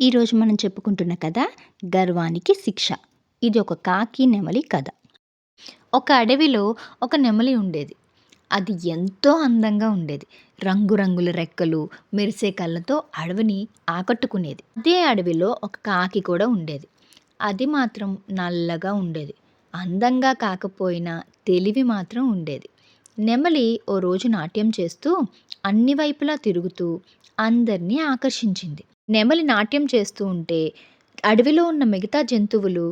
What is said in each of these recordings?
ఈరోజు మనం చెప్పుకుంటున్న కథ గర్వానికి శిక్ష. ఇది ఒక కాకి నెమలి కథ. ఒక అడవిలో ఒక నెమలి ఉండేది. అది ఎంతో అందంగా ఉండేది. రంగురంగుల రెక్కలు మెరిసే కళ్ళతో అడవిని ఆకట్టుకునేది. అదే అడవిలో ఒక కాకి కూడా ఉండేది. అది మాత్రం నల్లగా ఉండేది. అందంగా కాకపోయినా తెలివి మాత్రం ఉండేది. నెమలి ఓ రోజు నాట్యం చేస్తూ అన్ని వైపులా తిరుగుతూ అందరినీ ఆకర్షించింది. నెమలి నాట్యం చేస్తూ ఉంటే అడవిలో ఉన్న మిగతా జంతువులు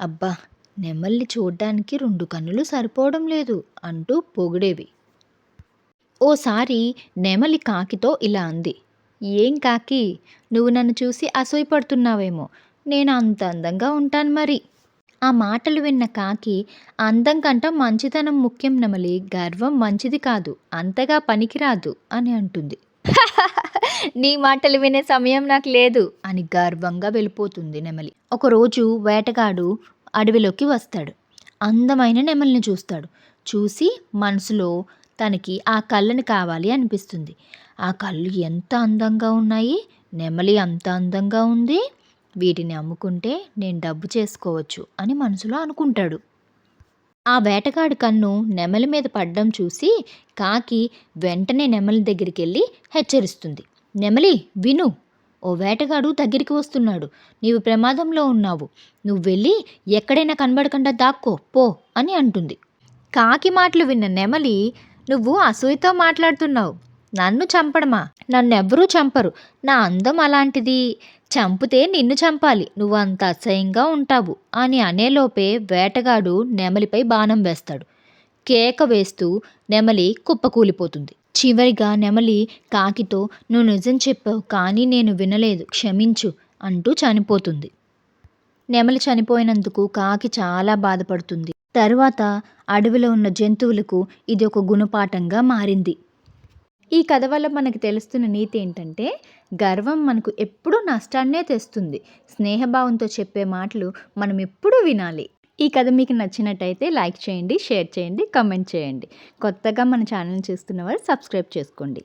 అబ్బా నెమల్ని చూడ్డానికి రెండు కన్నులు సరిపోవడం లేదు అంటూ పొగిడేవి. ఓసారి నెమలి కాకితో ఇలా అంది ఏం కాకి నువ్వు నన్ను చూసి అసూయపడుతున్నావేమో నేను అంత అందంగా ఉంటాను మరి. ఆ మాటలు విన్న కాకి అందం కంట మంచితనం ముఖ్యం నెమలి గర్వం మంచిది కాదు అంతగా పనికిరాదు అని అంటుంది. నీ మాటలు వినే సమయం నాకు లేదు అని గర్వంగా వెళ్ళిపోతుంది నెమలి. ఒకరోజు వేటగాడు అడవిలోకి వస్తాడు. అందమైన నెమలిని చూస్తాడు. చూసి మనసులో తనకి ఆ కళ్ళని కావాలి అనిపిస్తుంది. ఆ కళ్ళు ఎంత అందంగా ఉన్నాయి? నెమలి అంత అందంగా ఉంది. వీటిని అమ్ముకుంటే నేను డబ్బు చేసుకోవచ్చు అని మనసులో అనుకుంటాడు. ఆ వేటగాడి కన్ను నెమలి మీద పడ్డం చూసి కాకి వెంటనే నెమలి దగ్గరికి వెళ్ళి హెచ్చరిస్తుంది. నెమలి విను. ఓ వేటగాడు దగ్గరికి వస్తున్నాడు. నీవు ప్రమాదంలో ఉన్నావు. నువ్వు వెళ్ళి ఎక్కడైనా కనబడకుండా దాక్కో పో అని అంటుంది. కాకి మాటలు విన్న నెమలి నువ్వు అసూయతో మాట్లాడుతున్నావు. నన్ను చంపడమా? నన్నెవ్వరూ చంపరు. నా అందం అలాంటిది. చంపితే నిన్ను చంపాలి. నువ్వు అంత అసహ్యంగా ఉంటావు అని అనేలోపే వేటగాడు నెమలిపై బాణం వేస్తాడు. కేక వేస్తూ నెమలి కుప్పకూలిపోతుంది. చివరిగా నెమలి కాకితో నువ్వు నిజం చెప్పావు కానీ నేను వినలేదు క్షమించు అంటూ చనిపోతుంది. నెమలి చనిపోయినందుకు కాకి చాలా బాధపడుతుంది. తరువాత అడవిలో ఉన్న జంతువులకు ఇది ఒక గుణపాఠంగా మారింది. ఈ కథ వల్ల మనకు తెలుస్తున్న నీతి ఏంటంటే గర్వం మనకు ఎప్పుడూ నష్టాన్నే తెస్తుంది. స్నేహభావంతో చెప్పే మాటలు మనం ఎప్పుడూ వినాలి. ఈ కథ మీకు నచ్చినట్టయితే లైక్ చేయండి షేర్ చేయండి కమెంట్ చేయండి. కొత్తగా మన ఛానల్ చూస్తున్న వారు సబ్స్క్రైబ్ చేసుకోండి.